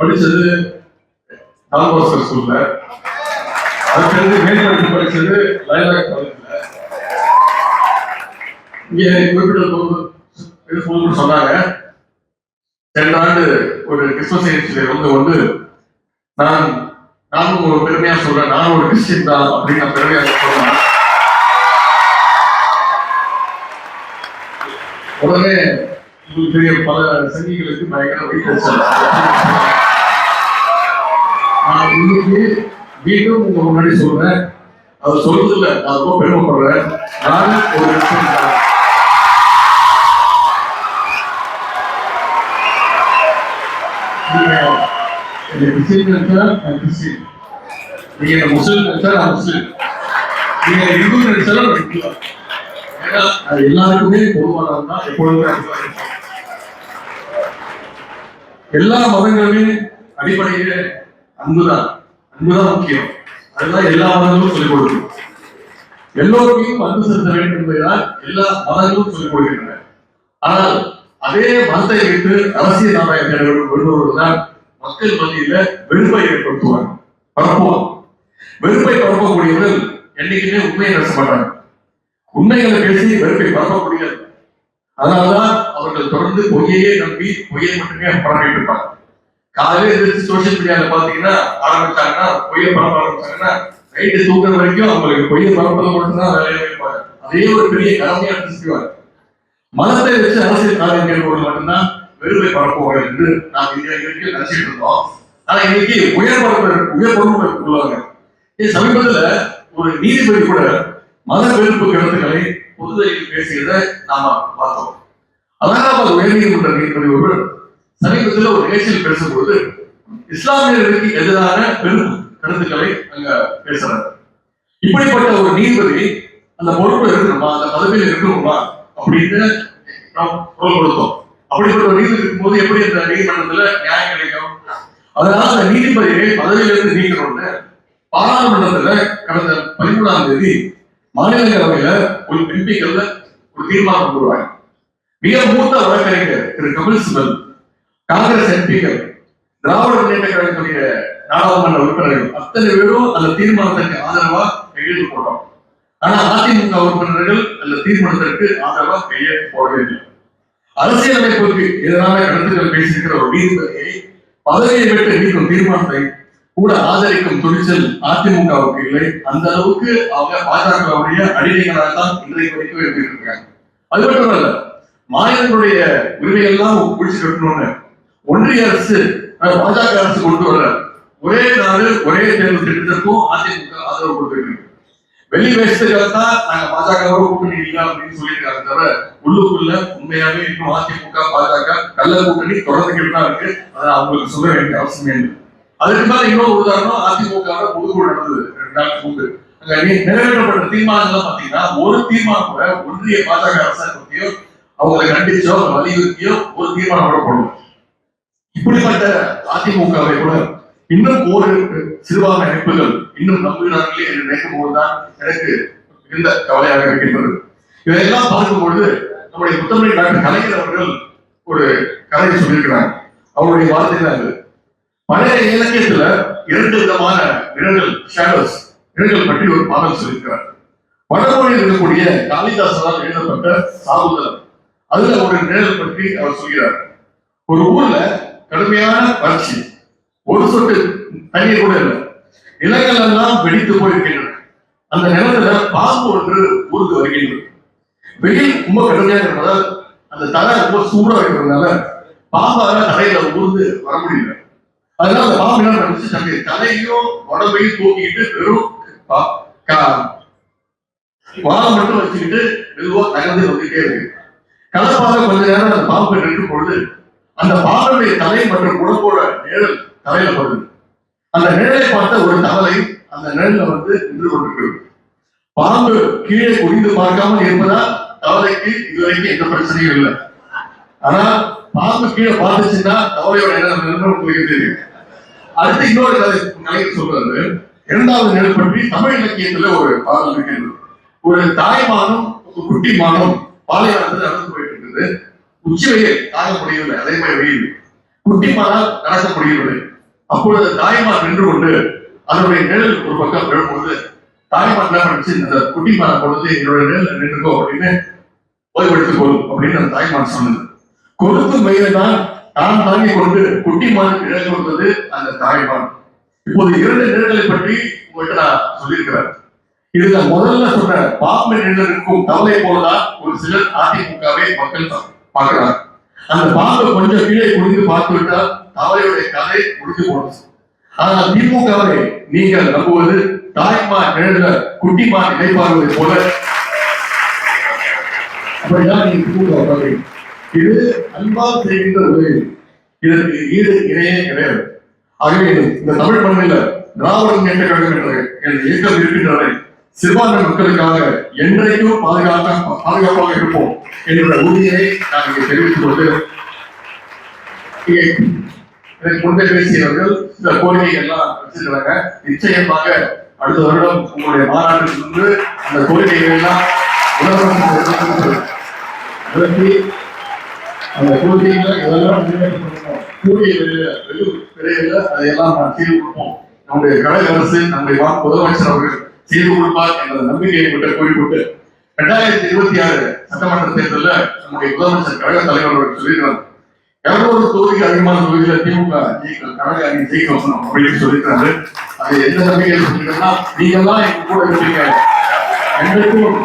படிச்சது கால்பாஸ்கர் ஸ்கூல்ல. அதுக்கடுத்து மேற்படிப்பு படிச்சது லயலா காலேஜ்ல. இங்க குறிப்பிட்ட ஒரு சொன்னாங்க. ரெண்டு ஆண்டு ஒரு கிறிஸ்துவ நிகழ்ச்சியில வந்து வந்து நான் நானும் ஒரு பெருமையா சொல்றேன். நானும் ஒரு கிறிஸ்டின் தான் அப்படின்னு நான் பெருமையா சொல்றேன். உடனே உங்களுக்கு தெரிய பல சங்கிகளுக்கு பயங்கர வைத்தறிச்சல் நான் இன்னைக்கு மீண்டும் உங்க முன்னாடி சொல்றேன். அவர் சொல்றதுல நான் ரொம்ப பெருமைப்படுறேன். நான் ஒரு விஷயம் நீங்க என்னை நினைச்சா நான் நீங்க நினைச்சா நான் நீங்க இந்து நான் இந்து. ஏன்னா அது எல்லாருக்குமே பொதுவானது தான் எப்பொழுதுமே எல்லா மதங்களுமே அடிப்படையிலே அன்புதான். அன்புதான் முக்கியம். அதுதான் எல்லா மதங்களும் சொல்லிக் கொடுக்கும். எல்லோருக்கும் அன்பு செலுத்த வேண்டும் என்பதுதான் எல்லா மதங்களும் சொல்லிக் கொடுக்கின்றன. ஆனால் அதே மதத்தை வைத்து அரசியல் நாராயண தேட வருபவர்கள் தான் மக்கள் மத்தியில வெறுப்பை ஏற்படுத்துவாங்க. பரப்புவாங்க. வெறுப்பை பரப்பக்கூடியவர்கள் என்னைக்குமே உண்மையை பேச மாட்டாங்க. உண்மைகளை பேசி வெறுப்பை பரப்ப முடியாது. அதனாலதான் அவர்கள் தொடர்ந்து பொய்யையே நம்பி பொய்யை மட்டுமே பரப்பிட்டு இருப்பாங்க காலையில எதிர்த்து சோசியல் மீடியால பாத்தீங்கன்னா ஆரம்பிச்சாங்கன்னா பொய்ய பரப்ப ஆரம்பிச்சாங்கன்னா நைட்டு தூங்குற வரைக்கும் அவங்களுக்கு பொய்ய பரப்பது மட்டும்தான் வேலையை வைப்பாங்க அதே ஒரு பெரிய கடமையா செய்வாங்க மதத்தை வச்சு அரசியல் காரியம் கேட்பவர்கள் மட்டும்தான் வெறுமை பரப்புவாங்க என்று நாம் இந்தியா வரைக்கும் நினைச்சிட்டு இருந்தோம். ஆனா இன்னைக்கு உயர் பரப்பு உயர் பொறுப்பு உள்ளவங்க. இது சமீபத்துல ஒரு நீதிபதி கூட மத வெறுப்பு கருத்துக்களை பொதுவெளியில் பேசியதை நாம பார்த்தோம். அலகாபாத் உயர்நீதிமன்ற நீதிபதி ஒருவர் சமீபத்தில் ஒரு நிகழ்ச்சியில் பேசும்போது இஸ்லாமியர்களுக்கு எதிரான பெரும் கருத்துக்களை அங்க பேசுறாரு இப்படிப்பட்ட ஒரு நீதிபதி அந்த பொறுப்பு இருக்கணுமா? அந்த பதவியில் இருக்கணுமா? அப்படின்னு நாம் குரல் கொடுத்தோம். அப்படிப்பட்ட ஒரு நீதி இருக்கும்போது எப்படி அந்த நீதிமன்றத்துல நியாயம் கிடைக்கும்? அதனால அந்த நீதிபதியை பதவியிலிருந்து நீக்கணும்னு பாராளுமன்றத்துல கடந்த பதிமூணாம் தேதி மாநிலங்களவையில ஒரு எம்பிக்கள்ல ஒரு தீர்மானம் கொண்டு மிக மூத்த வழக்கறிஞர் திரு கபில் சிபல் காங்கிரஸ் எம்பிகள் திராவிட முன்னேற்ற கழகத்துடைய நாடாளுமன்ற உறுப்பினர்கள் அத்தனை பேரும் அந்த தீர்மானத்திற்கு ஆதரவா கையெழுத்து போட்டோம். ஆனா அதிமுக உறுப்பினர்கள் அந்த தீர்மானத்திற்கு ஆதரவா கையெழுத்து போடவில்லை. அரசியலமைப்புக்கு எதிரான கருத்துக்கள் பேசியிருக்கிற ஒரு நீதிபதியை பதவியை விட்டு நீக்கும் தீர்மானத்தை கூட ஆதரிக்கும் துணிச்சல் அதிமுகவுக்கு இல்லை. அந்த அளவுக்கு அவங்க பாஜகவுடைய அடிமைகளாக தான் இன்றைக்கு வரைக்கும் இருந்துட்டு இருக்காங்க அது மட்டும் இல்ல மாநிலங்களுடைய உரிமையெல்லாம் குடிச்சு கட்டணும்னு ஒன்றிய அரசு பாஜக அரசு கொண்டு வர ஒரே நாடு ஒரே தேர்வு திட்டத்திற்கும் அதிமுக ஆதரவு கொடுத்திருக்கு வெளி வேஷத்துக்காக தான் நாங்க பாஜகவோட கூட்டணி இல்லை அப்படின்னு சொல்லியிருக்காங்க தவிர உள்ளுக்குள்ள உண்மையாவே இன்னும் அதிமுக பாஜக கள்ள கூட்டணி தொடர்ந்துகிட்டு தான் இருக்கு. அதை அவங்களுக்கு சொல்ல வேண்டிய அவசியம் இல்லை. அதுக்கு மேல இன்னொரு உதாரணம் அதிமுக பொதுக்குழு நடந்தது ரெண்டு நாளுக்கு முன்பு. அங்க நிறைவேற்றப்பட்ட தீர்மானங்கள் பாத்தீங்கன்னா ஒரு தீர்மானம் கூட ஒன்றிய பாஜக அரசாங்கத்தையோ அவங்களை கண்டிச்சோ வலியுறுத்தியோ ஒரு தீர்மானம் கூட போடணும் இப்படிப்பட்ட அதிமுகவை கூட இன்னும் ஒரு சிறுபான்மை அமைப்புகள் இன்னும் நம்புகிறார்களே என்று நினைக்கும் போதுதான் எனக்கு மிகுந்த கவலையாக இருக்கின்றது. இதையெல்லாம் பார்க்கும்பொழுது நம்முடைய புத்தமணி டாக்டர் கலைஞர் அவர்கள் ஒரு கதையை சொல்லியிருக்கிறாங்க அவருடைய வார்த்தை தான் பழைய இலக்கியத்துல இரண்டு விதமான நிழல்கள் ஷேடோஸ் நிழல்கள் பற்றி ஒரு பாடல் சொல்லியிருக்கிறார். வடமொழியில் இருக்கக்கூடிய காளிதாசனால் எழுதப்பட்ட சாகுதலம் அதுல ஒரு நிழல் பற்றி அவர் சொல்கிறார். ஒரு ஊர்ல கடுமையான வறட்சி. ஒரு சொட்டு தண்ணீர் கூட இல்லை. நிலங்கள் எல்லாம் வெடித்து போயிருக்கின்றன. அந்த நிலத்துல பாம்பு ஒன்று ஊர்ந்து வருகின்றது. வெயில் ரொம்ப கடுமையாக இருப்பதால் அந்த தலை ரொம்ப சூடா இருக்கிறதுனால பாம்பால தலையில ஊர்ந்து வர முடியல. அதனால அந்த பாம்பு என்ன பண்ணுச்சு? தன்னுடைய தலையையும் உடம்பையும் தூக்கிட்டு வெறும் வாரம் மட்டும் வச்சுக்கிட்டு மெதுவா தகர்ந்து வந்துட்டே இருக்கு. கலப்பாக கொஞ்ச நேரம் அந்த பாம்பு நின்று பொழுது அந்த பாம்புடைய தலை மற்றும் உடம்போட நிழல் தலையில படுது. அந்த நிழலை பார்த்த ஒரு தவளை அந்த நிழல்ல வந்து நின்று கொண்டிருக்கிறது. பாம்பு கீழே குடிந்து பார்க்காமல் இருப்பதால் தவளைக்கு இதுவரைக்கும் எந்த பிரச்சனையும் இல்லை. ஆனா பாம்பு கீழே பார்த்துச்சுன்னா தவளையோட இடம் நின்று உங்களுக்கு தெரியும் அடுத்து இன்னொரு கதை கலைஞர் சொல்றாரு இரண்டாவது நிலை பற்றி தமிழ் இலக்கியத்துல ஒரு பாடல் இருக்கிறது. ஒரு தாய்மானம் ஒரு குட்டி மானம் பாலைவனத்தில் நடந்து போயிட்டு இருக்குது. உச்சி வெயில் தாங்க முடியவில்லை அதே மாதிரி வெயில் குட்டிமானால் நடக்க அப்பொழுது தாய்மார் நின்று கொண்டு அதனுடைய நிழல் ஒரு பக்கம் விழும்பொழுது தாய்மார் என்ன பண்ணுச்சு? இந்த குட்டிமான பொழுது என்னோட நிழல் நின்றுக்கோ அப்படின்னு ஓய்வெடுத்துக் கொள் அப்படின்னு அந்த தாய்மார் சொன்னது. கொடுத்து வயது தான் தான் தாங்கிக் கொண்டு குட்டிமான் நிழல் கொடுத்தது அந்த தாய்மான் இப்போது இரண்டு நிழல்களை பற்றி உங்கள்கிட்ட நான் சொல்லியிருக்கிறேன். இதுல முதல்ல சொன்ன பாம்பு நிழலுக்கும் தவளை போலதான் ஒரு சிலர் அதிமுகவை மக்கள் பார்க்கிறாங்க அந்த பாம்பு கொஞ்சம் கீழே குடிந்து பார்த்து விட்டால் தவளையுடைய கதை முடிஞ்சு போனது. ஆனால் திமுகவை நீங்கள் நம்புவது தாய்மா நிழல குட்டிமா நினைப்பார்கள் போல. அப்படிதான் நீங்க திமுக பார்க்கிறீங்க. இது அன்பால் செய்கின்ற உதவி இதற்கு ஈடு இணையே கிடையாது. ஆகவே இந்த தமிழ் மண்ணில் திராவிடம் என்ற கழகம் என்ற இயக்கம் இருக்கின்றன. சிறுபான்மை மக்களுக்காக என்றைக்கும் பாதுகாக்க பாதுகாப்பாக இருப்போம் என்ற உறுதியை நான் இங்கே தெரிவித்துக் கொண்டு இங்கே முன்பே பேசியவர்கள் சில கோரிக்கைகள் எல்லாம் வச்சிருக்கிறாங்க. நிச்சயமாக அடுத்த வருடம் உங்களுடைய மாநாட்டில் முன்பு அந்த கோரிக்கைகள் எல்லாம் உலகம் அந்த கோரிக்கைகளை இதெல்லாம் கூடிய விரைவில் அதையெல்லாம் நான் செய்து கொடுப்போம். நம்முடைய கழக அரசு நம்முடைய முதலமைச்சர் அவர்கள் செய்து கொடுப்பார் என்ற நம்பிக்கையை விட்டு கூறிக்கொண்டு இரண்டாயிரத்தி இருபத்தி ஆறு சட்டமன்ற தேர்தலில் நம்முடைய முதலமைச்சர் கழக தலைவர் அவர்கள் சொல்லியிருக்கிறார். இருநூறு தொகுதிக்கு அதிகமான தொகுதியில் திமுக கழக அணி ஜெயிக்க அப்படின்னு சொல்லியிருக்காரு அது எந்த நம்பிக்கையில் சொல்லியிருக்கா நீங்க தான் எங்க கூட இருக்கீங்க. எங்களுக்கும்